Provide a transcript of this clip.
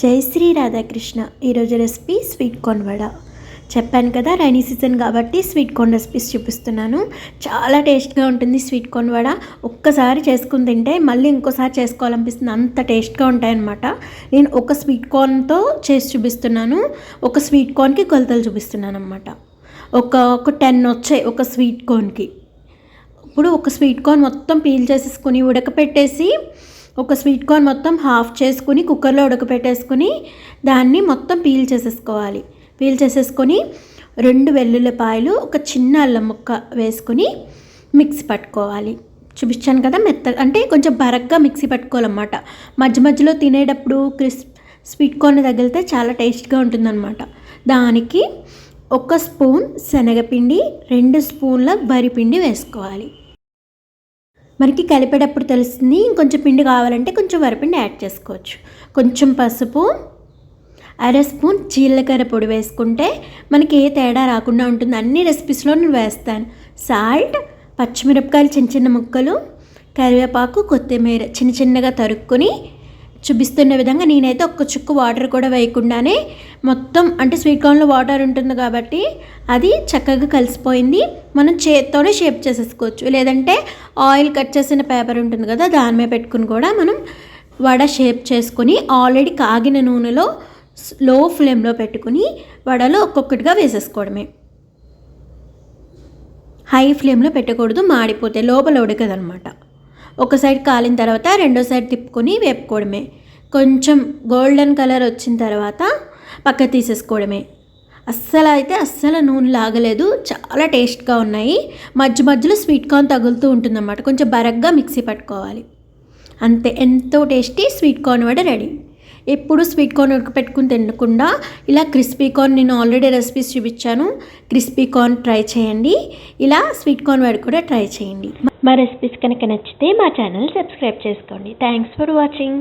జై శ్రీ రాధాకృష్ణ. ఈరోజు recipe sweet corn vada. చెప్పాను కదా రైనీ సీజన్ కాబట్టి స్వీట్ కార్న్ రెసిపీస్ చూపిస్తున్నాను. చాలా టేస్ట్గా ఉంటుంది స్వీట్ కార్న్ వడ. ఒక్కసారి చేసుకుని తింటే మళ్ళీ ఇంకోసారి చేసుకోవాలనిపిస్తుంది. అంత టేస్ట్గా ఉంటాయన్నమాట. నేను ఒక స్వీట్ కార్న్తో చేసి చూపిస్తున్నాను. ఒక స్వీట్ కార్న్కి కొలతలు చూపిస్తున్నాను అనమాట ఒక ఒక టెన్ వచ్చాయి ఒక స్వీట్ కార్న్కి. ఇప్పుడు ఒక స్వీట్ కార్న్ మొత్తం పీల్ చేసేసుకొని ఉడకపెట్టేసి ఒక స్వీట్ కార్న్ మొత్తం హాఫ్ చేసుకుని కుక్కర్లో ఉడకపెట్టేసుకుని దాన్ని మొత్తం పీల్ చేసేసుకోవాలి. పీల్ చేసేసుకొని రెండు వెల్లుల్లిపాయలు ఒక చిన్న అల్లం ముక్క వేసుకుని మిక్సీ పట్టుకోవాలి. చూపించాను కదా మెత్త అంటే కొంచెం బరగ్గా మిక్సీ పట్టుకోవాలన్నమాట. మధ్య మధ్యలో తినేటప్పుడు క్రిస్ స్వీట్ కార్న్ తగిలితే చాలా టేస్ట్గా ఉంటుందన్నమాట. దానికి ఒక స్పూన్ శనగపిండి రెండు స్పూన్ల వరిపిండి వేసుకోవాలి. మనకి కలిపేటప్పుడు తెలుస్తుంది. ఇంకొంచెం పిండి కావాలంటే కొంచెం వరిపిండి యాడ్ చేసుకోవచ్చు. కొంచెం పసుపు అర స్పూన్ జీలకర్ర పొడి వేసుకుంటే మనకి ఏ తేడా రాకుండా ఉంటుంది. అన్ని రెసిపీస్లో నేను వేస్తాను. సాల్ట్ పచ్చిమిరపకాయలు చిన్న చిన్న ముక్కలు కరివేపాకు కొత్తిమీర చిన్న చిన్నగా తరుక్కొని చూపిస్తున్న విధంగా నేనైతే ఒక్క చుక్కు వాటర్ కూడా వేయకుండానే మొత్తం అంటే స్వీట్ కార్న్లో వాటర్ ఉంటుంది కాబట్టి అది చక్కగా కలిసిపోయింది. మనం చేత్తోనే షేప్ చేసేసుకోవచ్చు. లేదంటే ఆయిల్ కట్ చేసిన పేపర్ ఉంటుంది కదా దాని మీద పెట్టుకుని కూడా మనం వడ షేప్ చేసుకొని ఆల్రెడీ కాగిన నూనెలో లో ఫ్లేమ్లో పెట్టుకుని వడలో ఒక్కొక్కటిగా వేసేసుకోవడమే. హై ఫ్లేమ్లో పెట్టకూడదు మాడిపోతే లోపల ఉడకదనమాట ఒక సైడ్ కాలిన తర్వాత రెండో సైడ్ తిప్పుకొని వేపుకోవడమే. కొంచెం గోల్డెన్ కలర్ వచ్చిన తర్వాత పక్క తీసేసుకోవడమే. అస్సలు అయితే అస్సలు నూనె లాగలేదు. చాలా టేస్ట్గా ఉన్నాయి. మధ్య మధ్యలో స్వీట్ కార్న్ తగులుతూ ఉంటుందన్నమాట. కొంచెం బరగ్గా మిక్సీ పట్టుకోవాలి. అంతే. ఎంతో tasty sweet corn vada ready. ఎప్పుడు స్వీట్ కార్న్ ఉడకపెట్టుకుని తినకుండా ఇలా క్రిస్పీ కార్న్ నేను ఆల్రెడీ రెసిపీస్ చూపించాను. క్రిస్పీ కార్న్ ట్రై చేయండి. ఇలా స్వీట్ కార్న్ వడ కూడా ట్రై చేయండి. మా రెసిపీస్ కనుక నచ్చితే మా ఛానల్ సబ్స్క్రైబ్ చేసుకోండి. Thanks for watching